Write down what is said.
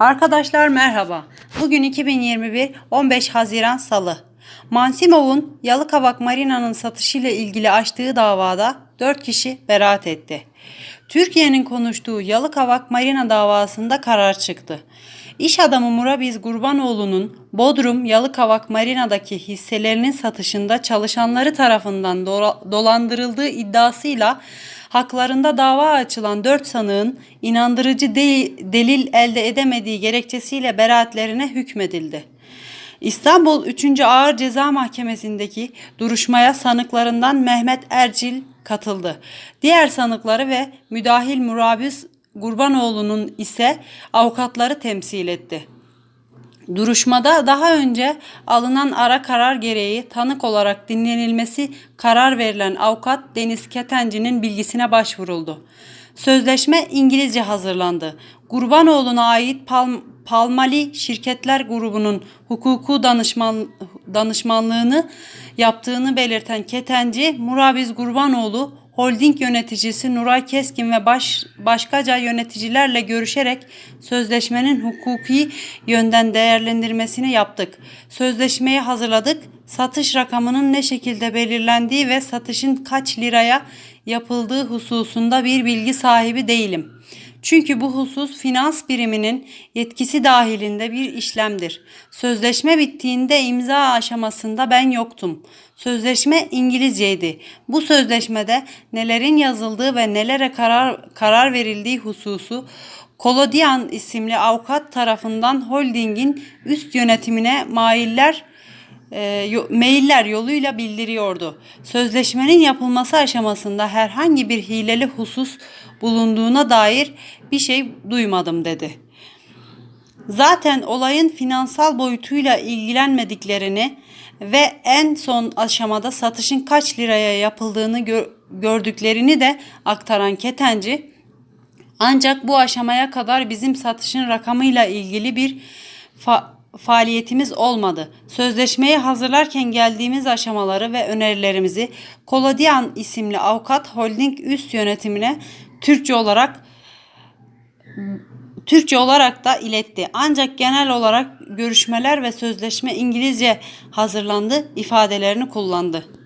Arkadaşlar merhaba. Bugün 2021 15 Haziran Salı. Mansimov'un Yalıkavak Marina'nın satışıyla ilgili açtığı davada 4 kişi beraat etti. Türkiye'nin konuştuğu Yalıkavak Marina davasında karar çıktı. İş adamı Murabiz Gurbanoğlu'nun Bodrum Yalıkavak Marina'daki hisselerinin satışında çalışanları tarafından dola- dolandırıldığı iddiasıyla haklarında dava açılan 4 sanığın inandırıcı de- delil elde edemediği gerekçesiyle beraatlerine hükmedildi. İstanbul 3. Ağır Ceza Mahkemesi'ndeki duruşmaya sanıklarından Mehmet Ercil katıldı. Diğer sanıkları ve müdahil Murabiz Gurbanoğlu'nun ise avukatları temsil etti. Duruşmada daha önce alınan ara karar gereği tanık olarak dinlenilmesi karar verilen avukat Deniz Ketenci'nin bilgisine başvuruldu. Sözleşme İngilizce hazırlandı. Gurbanoğlu'na ait Pal- Palmali Şirketler Grubu'nun hukuku danışman, danışmanlığını yaptığını belirten Ketenci, Murabiz Gurbanoğlu, holding yöneticisi Nuray Keskin ve baş, başkaca yöneticilerle görüşerek sözleşmenin hukuki yönden değerlendirmesini yaptık. Sözleşmeyi hazırladık. Satış rakamının ne şekilde belirlendiği ve satışın kaç liraya yapıldığı hususunda bir bilgi sahibi değilim. Çünkü bu husus finans biriminin yetkisi dahilinde bir işlemdir. Sözleşme bittiğinde imza aşamasında ben yoktum. Sözleşme İngilizceydi. Bu sözleşmede nelerin yazıldığı ve nelere karar, karar verildiği hususu Kolodian isimli avukat tarafından holdingin üst yönetimine mailler e, mailler yoluyla bildiriyordu. Sözleşmenin yapılması aşamasında herhangi bir hileli husus bulunduğuna dair bir şey duymadım dedi. Zaten olayın finansal boyutuyla ilgilenmediklerini ve en son aşamada satışın kaç liraya yapıldığını gör- gördüklerini de aktaran Ketenci ancak bu aşamaya kadar bizim satışın rakamıyla ilgili bir fa- faaliyetimiz olmadı. Sözleşmeyi hazırlarken geldiğimiz aşamaları ve önerilerimizi Kolodian isimli avukat holding üst yönetimine Türkçe olarak Türkçe olarak da iletti. Ancak genel olarak görüşmeler ve sözleşme İngilizce hazırlandı ifadelerini kullandı.